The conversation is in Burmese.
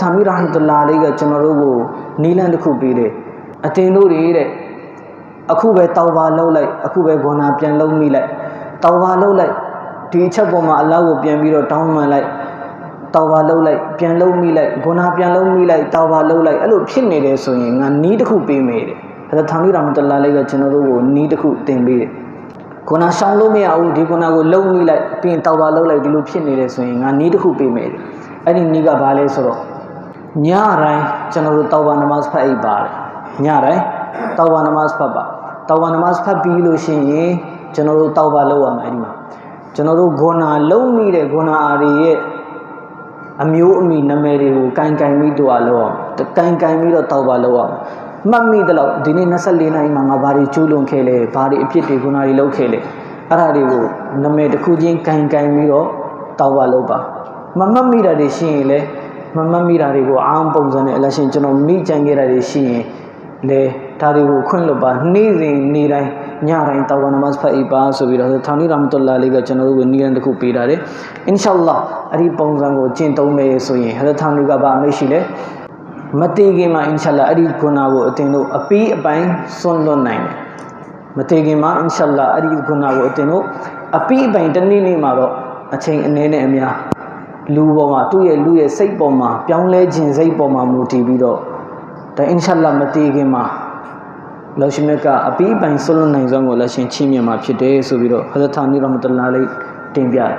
ထာမီရာဟမတုလာလေးကကျွန်တော်တို့ကိုနီလန်တစ်ခုပေးတယ်အတင်တို့တွေတဲ့အခုပဲတောက်ပါလှုပ်လိုက်အခုပဲဂွန်နာပြန်လှုပ်မိလိုက်တောက်ပါလှုပ်လိုက်ဒီအချက်ပေါ်မှာအလောကိုပြန်ပြီးတော့တောင်းပန်လိုက်တောက်ပါလှုပ်လိုက်ပြန်လှုပ်မိလိုက်ဂွန်နာပြန်လှုပ်မိလိုက်တောက်ပါလှုပ်လိုက်အဲ့လိုဖြစ်နေတယ်ဆိုရင်ငါနီးတစ်ခုပေးမယ်တဲ့ဒါထာမီရာဟမတုလာလေးကကျွန်တော်တို့ကိုနီးတစ်ခုတင်ပေးတယ်ခုနရှောင်းလို့မရဘူးဒီခုနကိုလုံမိလိုက်ပြီးရင်တောက်ပါလုံလိုက်ဒီလိုဖြစ်နေတယ်ဆိုရင်ငါနီးတစ်ခုပေးမယ်တဲ့အဲ့ဒီနီးကဘာလဲဆိုတော့ ညတိုင်းကျွန်တော်တို့တောက်ပါနမတ်ဖတ်အိပ်ပါတယ်ညတိုင်းတောက်ပါနမတ်ဖတ်ပါတောက်ပါနမတ်ဖတ်ပြီးလို့ရှိရင်ကျွန်တော်တို့တောက်ပါလုံရမယ်အဲ့ဒီမှာကျွန်တော်တို့ဂုဏလုံမိတဲ့ဂုဏအာတွေရဲ့အမျိုးအမိနာမည်တွေကိုကန်ကန်ပြီးတော့လောက်အောင်ကန်ကန်ပြီးတော့တောက်ပါလောက်အောင်မှတ်မိတဲ့လောက်ဒီနေ့24နိုင်မှာငါဘာတွေကျူးလွန်ခဲ့လဲဘာတွေအဖြစ်တွေခုနတွေလုပ်ခဲ့လဲအဲ့ဒါတွေကိုနာမည်တစ်ခုချင်းကန်ကန်ပြီးတော့တောက်ပါလောက်ပါမမှတ်မိတာတွေရှိရင်လည်း မမှတ်မိတာတွေကိုအာအပုံစံနဲ့အလရှင်ကျွန်တော်မိကြံခဲ့တာတွေရှိရင်လေဒါတွေကိုခွင့်လွတ်ပါနေ့စဉ်နေ့တိုင်းညတိုင်းတောက်ပါနမတ်ဖတ်အိပါဆိုပြီးတော့ထာနီရမတုလာလေးကကျွန်တော်တို့ကိုနီးရန်တစ်ခုပေးတာတယ်အင်ရှာအလ္လာအဲ့ဒီပုံစံကိုကျင့်သုံးမယ်ဆိုရင်ဟရထာနီကဘာအမိတ်ရှိလဲမတည်ခင်မှာအင်ရှာအလ္လာအဲ့ဒီဂုဏကိုအတင်တို့အပီးအပိုင်းစွန့်လွတ်နိုင်တယ်မတည်ခင်မှာအင်ရှာအလ္လာအဲ့ဒီဂုဏကိုအတင်တို့အပီးအပိုင်းတစ်နေ့နေ့မှာတော့အချိန်အနည်းနဲ့အများ လူပေါ်မှာသူ့ရဲ့လူရဲ့စိတ်ပေါ်မှာပြောင်းလဲခြင်းစိတ်ပေါ်မှာမူတည်ပြီးတော့ဒါအင်ရှာအလ္လာမတည်ခင်မှာလောရှိမြတ်ကအပီးအပိုင်းစွန့်လွတ်နိုင်စွမ်းကိုလက်ရှင်ချင်းမြတ်မှာဖြစ်တယ်ဆိုပြီးတော့ဟဇရတ်ထာနီရမတုလာလေးတင်ပြတယ်